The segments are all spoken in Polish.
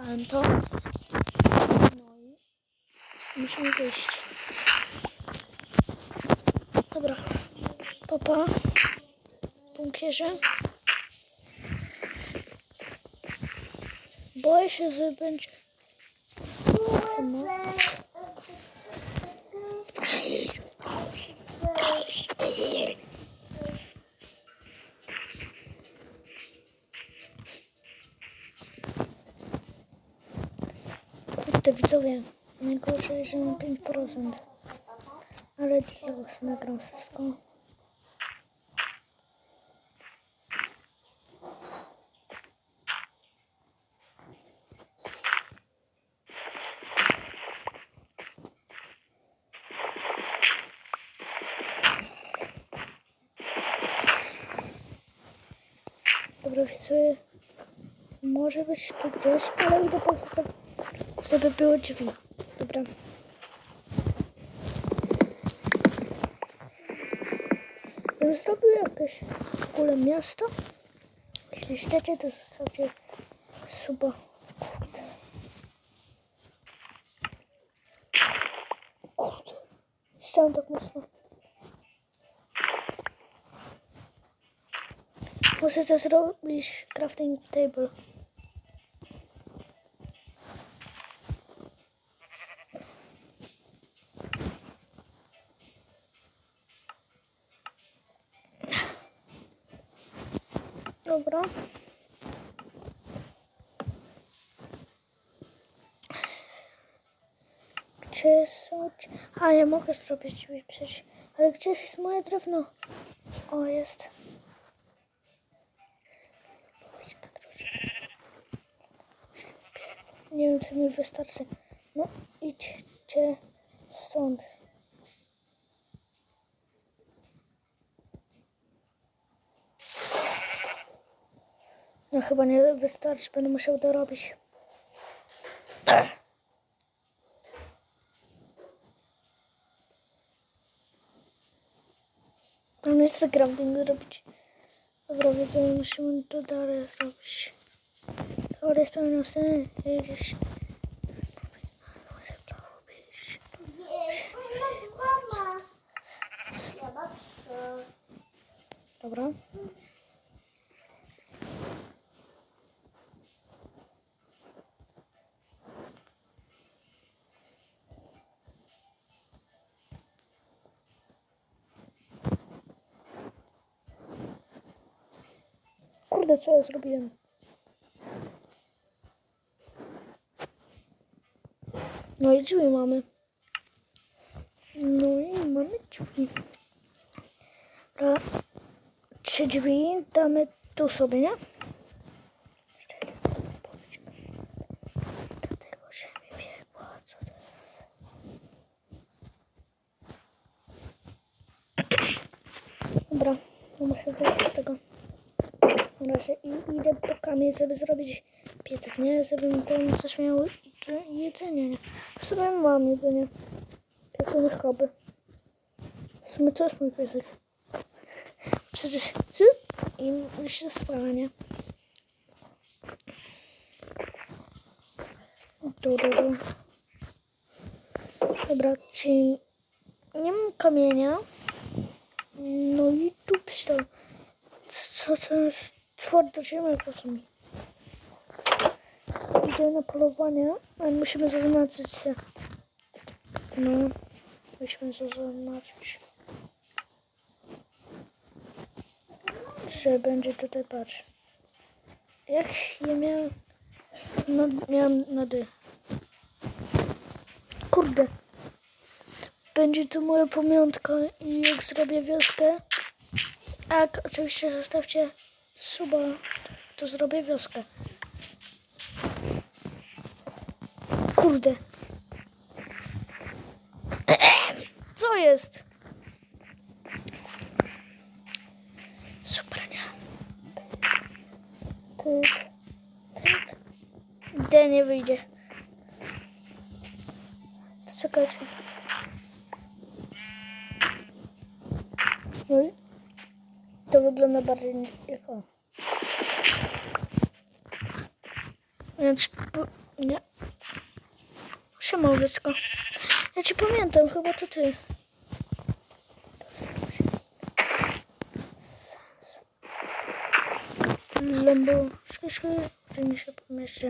Mam to. No i musimy wyjść. Dobra. Papa. Bunkierze. Boję się, że będzie... No. Kurde, widzowie, najgorzej, że mam 5%. Ale już nagram wszystko. Dobra, widzowie, może być tu gdzieś, ale idę po prostu żeby było drzwi. Dobra. Bym zrobił jakieś w ogóle miasto. Jeśli chcecie, to zostawcie suba. Kurde. Kurde. Chciałem tak mocno. Muszę to zrobić crafting table. Dobra. Gdzie są... A, ja mogę zrobić przecież. Ale gdzie jest moje drewno? O, jest. Nie wiem, co mi wystarczy. No, idźcie stąd. No chyba nie wystarczy, będę musiał dorobić. Mam jeszcze crafting zrobić. Dobra, wiedzę, musimy to dalej zrobić. Dobra, jest pełno sceny. Gdzieś. Dobra. Kurde, co ja zrobiłem? No i drzwi mamy. No i mamy drzwi. Dobra. Trzy drzwi damy tu sobie, nie? Dobra, muszę wyjść z tego. Razie i idę po kamień, żeby zrobić piecek, nie? Żebym tam coś miał jedzenie, nie? W sumie mam jedzenie. Piecone chaby. W sumie to jest mój piesek. Przecież? I już się spala, nie? Du, du, du. Dobra, czyli nie mam kamienia. No i tu psto. Co to jest? Twarda ziemia po prostu mi. Idę na polowanie, ale musimy zaznaczyć się. No, musimy zaznaczyć. Że będzie tutaj, patrz. Jak ja miałem... No, miałem na D. Kurde. Będzie to moja pamiątka i jak zrobię wioskę, a jak oczywiście zostawcie suba, to zrobię wioskę. Kurde. Co jest? Tyk. D nie wyjdzie. Czekajcie. No to wygląda bardziej jak o. Więc po- Nie. Siema, Oweczko. Ja cię pamiętam, chyba to ty. Lambo, szkiszki, że mi się pomieści.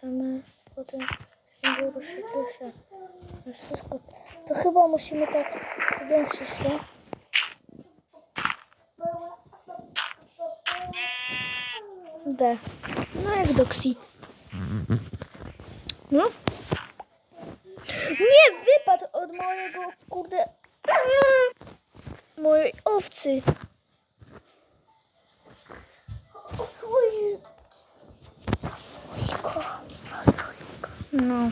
Same, potem ruszyce się. Wszystko. To chyba musimy tak zwiększyć to. D. No jak Doxy. No. Nie wypadł od mojego, kurde, mojej owcy. No.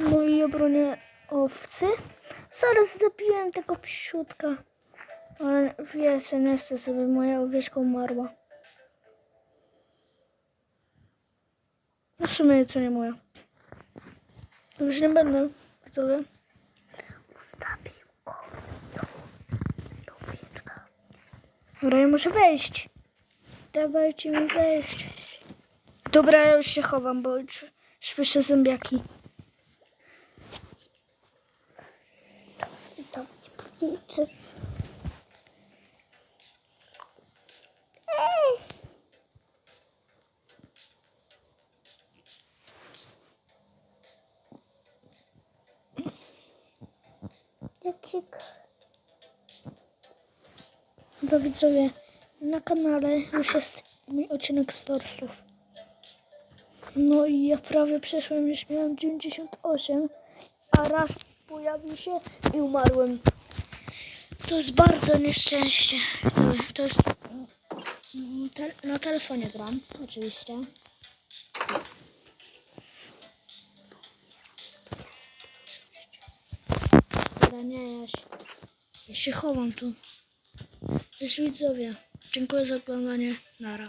Moi obronie owcy. Zaraz zabiłem tego psiutka. Ale wiecie, nie chcę, żeby moja owieczka umarła. No w sumie to nie moja. Już nie będę, widzowie. Ustawił go do owieczka. Dobra, ja muszę wejść. Dawajcie mi wejść. Dobra, ja już się chowam, bo już słyszę zębiaki. Tam nie widzę. Jaksik. Dobra widzowie, na kanale już jest mój odcinek z. No i ja prawie przeszłem, już miałem 98, a raz pojawił się i umarłem. To jest bardzo nieszczęście. To jest... na telefonie gram, oczywiście. Dobra, nie, ja się, ja się chowam tu. Cześć widzowie. Dziękuję za oglądanie. Nara.